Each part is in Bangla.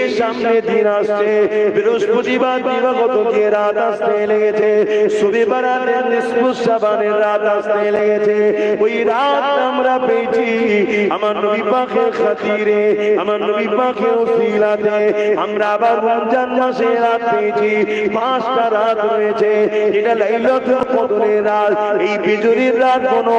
যে সামনে দিন আসছে। বৃহস্পতিবার দিবাগত যে রাত আসতে লেগেছে। সুবিবারাতের নিষ্পুষাবানের রাত আসতে লেগেছে। ওই রাত আমরা পেয়েছি আমার নবী পাখের খাতিরে, আমার নবী পাখের ওসিলাতে। আমরা আবার রমজান মাসে রাত পেয়েছি, পাঁচটা রাত রয়েছে। এটা লাইলাতুল কদরের রাত, এই বিজুরির রাত কোনো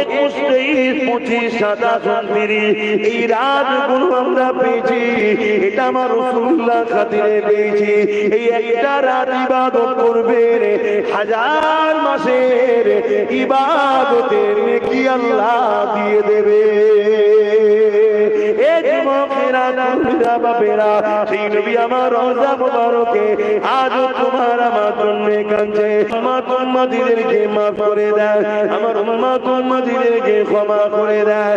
একুশ, তেইশ, পঁচিশ, সাতাশ, উনত্রিশ, এই রাতগুলো আমরা পেয়েছি। এটা আমার রসুল্লাহ খাতিরে পেয়েছি। এই একটা রাত ইবাদত করবে হাজার মাসের ইবাদতের কি আল্লাহ দিয়ে দেবে। আমার রোজা মুবারকে ক্ষমা করে দেয়?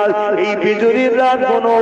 রাত এই বিজুরির রাত কোনো